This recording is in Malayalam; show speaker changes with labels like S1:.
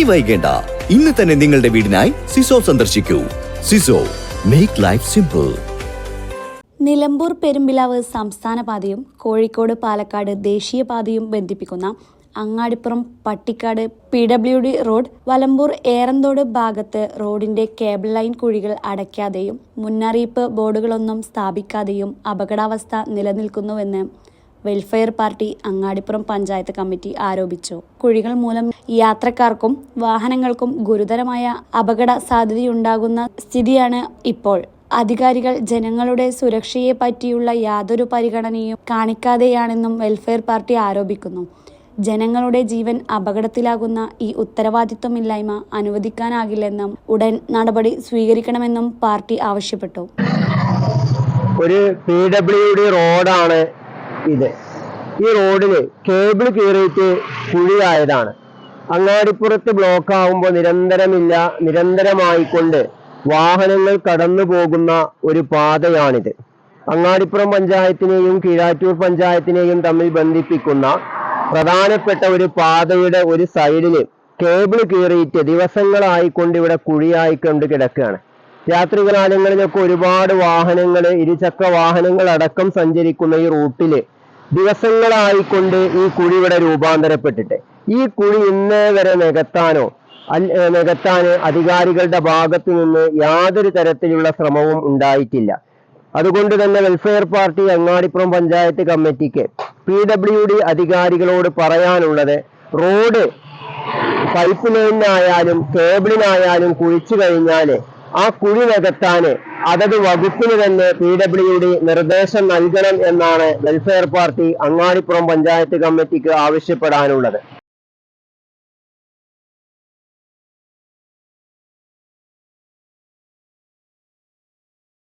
S1: ഇനി വൈകേണ്ട. ഇന്ന് തന്നെ നിങ്ങളുടെ വീടിനായി സിസോ സന്ദർശിക്കൂ. സിസോ make life simple
S2: Nilambur Perumbilavu സംസ്ഥാന പാതയും കോഴിക്കോട് പാലക്കാട് ദേശീയപാതയും ബന്ധിപ്പിക്കുന്ന Angadippuram Pattikkad P W D road Valambur Eranthode ഭാഗത്ത് റോഡിന്റെ കേബിൾ ലൈൻ കുഴികൾ അടയ്ക്കാതെയും മുന്നറിയിപ്പ് ബോർഡുകളൊന്നും സ്ഥാപിക്കാതെയും അപകടാവസ്ഥ നിലനിൽക്കുന്നുവെന്ന് welfare party Angadipuram panchayat committee ആരോപിച്ചു. കുഴികൾ മൂലം യാത്രക്കാർക്കും വാഹനങ്ങൾക്കും ഗുരുതരമായ അപകട സാധ്യതയുണ്ടാകുന്ന സ്ഥിതിയാണ് ഇപ്പോൾ. അധികാരികൾ ജനങ്ങളുടെ സുരക്ഷയെ പറ്റിയുള്ള യാതൊരു പരിഗണനയും കാണിക്കാതെയാണെന്നും വെൽഫെയർ പാർട്ടി ആരോപിക്കുന്നു. ജനങ്ങളുടെ ജീവൻ അപകടത്തിലാകുന്ന ഈ ഉത്തരവാദിത്വമില്ലായ്മ അനുവദിക്കാനാകില്ലെന്നും ഉടൻ നടപടി സ്വീകരിക്കണമെന്നും പാർട്ടി ആവശ്യപ്പെട്ടു.
S3: ഒരു പി ഡബ്ല്യു ഡി റോഡാണ് ഇത്. ഈ റോഡിന് കേബിൾ കീറിയിട്ട് കുഴിയായതാണ് അങ്ങാടിപ്പുറത്ത് ബ്ലോക്ക് ആവുമ്പോൾ നിരന്തരമില്ല നിരന്തരമായിക്കൊണ്ട് വാഹനങ്ങൾ കടന്നു പോകുന്ന ഒരു പാതയാണിത്. അങ്ങാടിപ്പുറം പഞ്ചായത്തിനെയും കീഴാറ്റൂർ പഞ്ചായത്തിനെയും തമ്മിൽ ബന്ധിപ്പിക്കുന്ന പ്രധാനപ്പെട്ട ഒരു പാതയുടെ ഒരു സൈഡിൽ കേബിൾ കീറിയിട്ട് ദിവസങ്ങളായിക്കൊണ്ട് ഇവിടെ കുഴിയായിക്കൊണ്ട് കിടക്കുകയാണ്. രാത്രികാലങ്ങളിലൊക്കെ ഒരുപാട് വാഹനങ്ങൾ ഇരുചക്ര വാഹനങ്ങൾ അടക്കം സഞ്ചരിക്കുന്ന ഈ റൂട്ടിൽ ദിവസങ്ങളായിക്കൊണ്ട് ഈ കുഴി ഇവിടെ രൂപാന്തരപ്പെട്ടിട്ട്. ഈ കുഴി ഇന്നേ വരെ നികത്താനോ നികത്താന് അധികാരികളുടെ ഭാഗത്തു നിന്ന് യാതൊരു തരത്തിലുള്ള ശ്രമവും ഉണ്ടായിട്ടില്ല. അതുകൊണ്ട് തന്നെ വെൽഫെയർ പാർട്ടി അങ്ങാടിപ്പുറം പഞ്ചായത്ത് കമ്മിറ്റിക്ക് പി ഡബ്ല്യു ഡി അധികാരികളോട് പറയാനുള്ളത് റോഡ് പൈപ്പ് ലൈനിനായാലും കേബിളിനായാലും കുഴിച്ചു കഴിഞ്ഞാൽ ആ കുഴി നികത്താന് അതത് വകുപ്പിന് തന്നെ പി ഡബ്ല്യു ഡി നിർദ്ദേശം നൽകണം എന്നാണ് വെൽഫെയർ പാർട്ടി അങ്ങാടിപ്പുറം പഞ്ചായത്ത് കമ്മിറ്റിക്ക് ആവശ്യപ്പെടാനുള്ളത്.